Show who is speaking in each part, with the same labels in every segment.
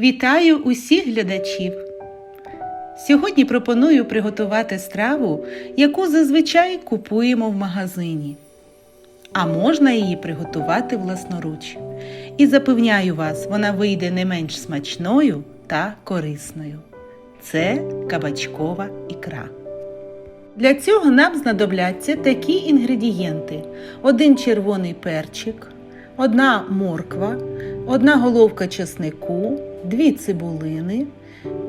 Speaker 1: Вітаю усіх глядачів! Сьогодні пропоную приготувати страву, яку зазвичай купуємо в магазині. А можна її приготувати власноруч. І запевняю вас, вона вийде не менш смачною та корисною. Це кабачкова ікра. Для цього нам знадобляться такі інгредієнти: один червоний перчик, одна морква, одна головка чеснику, дві цибулини,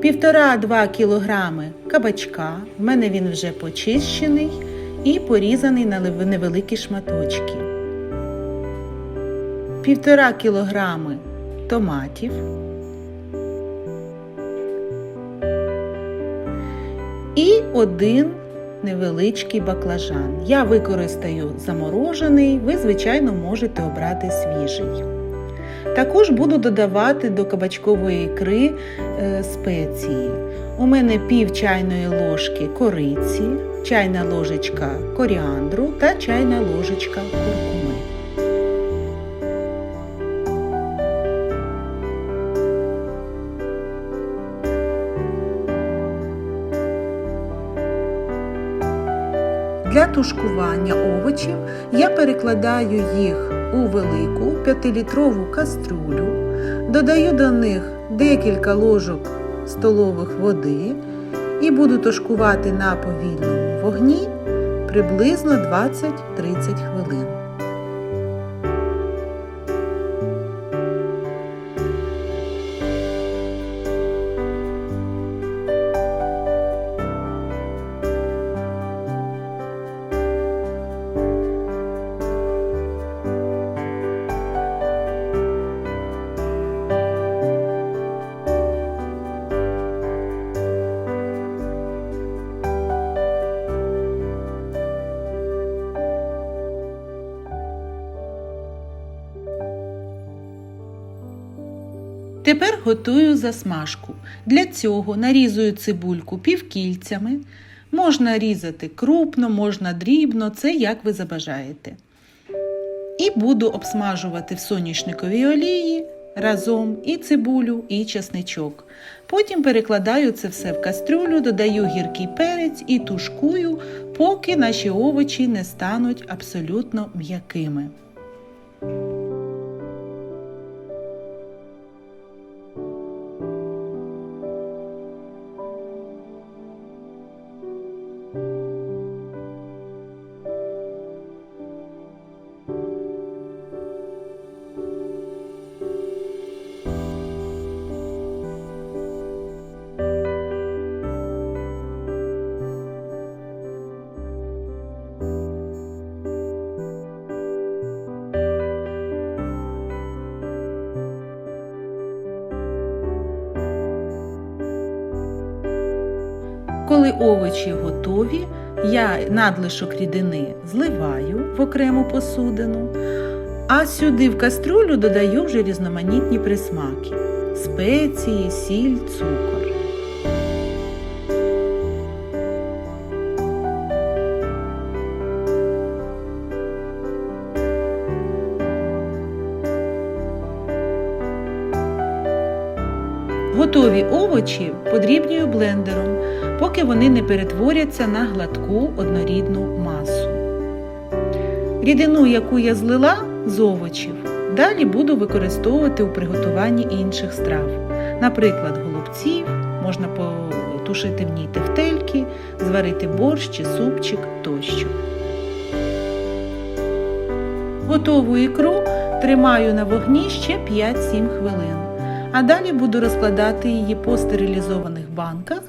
Speaker 1: 1,5-2 кг кабачка. В мене він вже почищений і порізаний на невеликі шматочки. 1,5 кг томатів. І один невеличкий баклажан. Я використаю заморожений, ви, звичайно, можете обрати свіжий. Також буду додавати до кабачкової ікри е, спеції. У мене пів чайної ложки кориці, чайна ложечка коріандру та чайна ложечка куркуми. Для тушкування овочів я перекладаю їх у велику 5-літрову кастрюлю, додаю до них декілька ложок столових води і буду тушкувати на повільному вогні приблизно 20-30 хвилин. Тепер готую засмажку. Для цього нарізую цибульку півкільцями. Можна різати крупно, можна дрібно, це як ви забажаєте. І буду обсмажувати в соняшниковій олії разом і цибулю, і чесничок. Потім перекладаю це все в кастрюлю, додаю гіркий перець і тушкую, поки наші овочі не стануть абсолютно м'якими. Коли овочі готові, я надлишок рідини зливаю в окрему посудину, а сюди в каструлю додаю вже різноманітні присмаки: спеції, сіль, цукор. Готові овочі подрібнюю блендером, поки вони не перетворяться на гладку однорідну масу. Рідину, яку я злила з овочів, далі буду використовувати у приготуванні інших страв. Наприклад, голубців, можна потушити в ній тефтельки, зварити борщ чи супчик тощо. Готову ікру тримаю на вогні ще 5-7 хвилин. А далі буду розкладати її по стерилізованих банках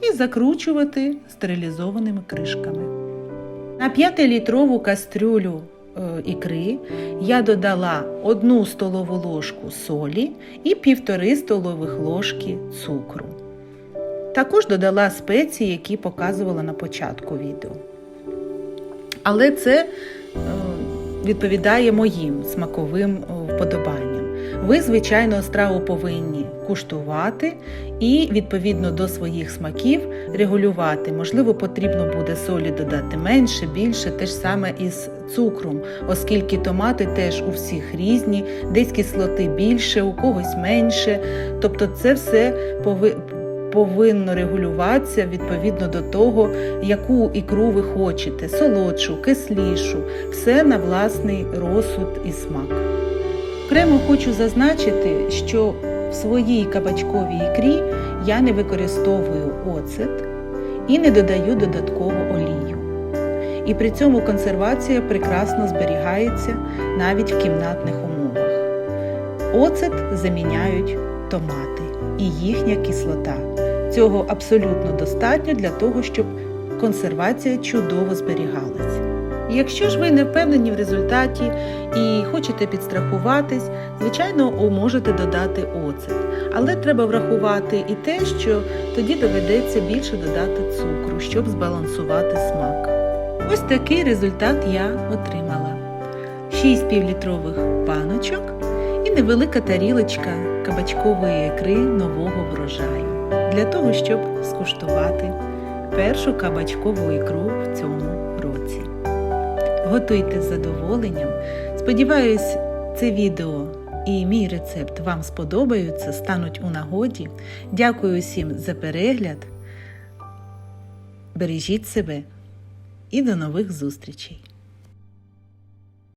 Speaker 1: і закручувати стерилізованими кришками. На 5-літрову кастрюлю е, ікри я додала 1 столову ложку солі і 1,5 столових ложки цукру. Також додала спеції, які показувала на початку відео. Але це е, відповідає моїм смаковим е, вподобанням. Ви, звичайно, страву повинні куштувати і, відповідно до своїх смаків, регулювати. Можливо, потрібно буде солі додати менше, більше, те ж саме із цукром, оскільки томати теж у всіх різні, десь кислоти більше, у когось менше. Тобто це все пови- повинно регулюватися відповідно до того, яку ікру ви хочете: солодшу, кислішу, все на власний розсуд і смак. Окремо хочу зазначити, що в своїй кабачковій ікрі я не використовую оцет і не додаю додатково олію. І при цьому консервація прекрасно зберігається навіть в кімнатних умовах. Оцет заміняють томати і їхня кислота. Цього абсолютно достатньо для того, щоб консервація чудово зберігалася. Якщо ж ви не впевнені в результаті і хочете підстрахуватись, звичайно, можете додати оцет. Але треба врахувати і те, що тоді доведеться більше додати цукру, щоб збалансувати смак. Ось такий результат я отримала: 6 півлітрових баночок і невелика тарілочка кабачкової ікри нового врожаю для того, щоб скуштувати першу кабачкову ікру в цьому році. Готуйте з задоволенням. Сподіваюсь, це відео і мій рецепт вам сподобаються, стануть у нагоді. Дякую усім за перегляд. Бережіть себе і до нових зустрічей!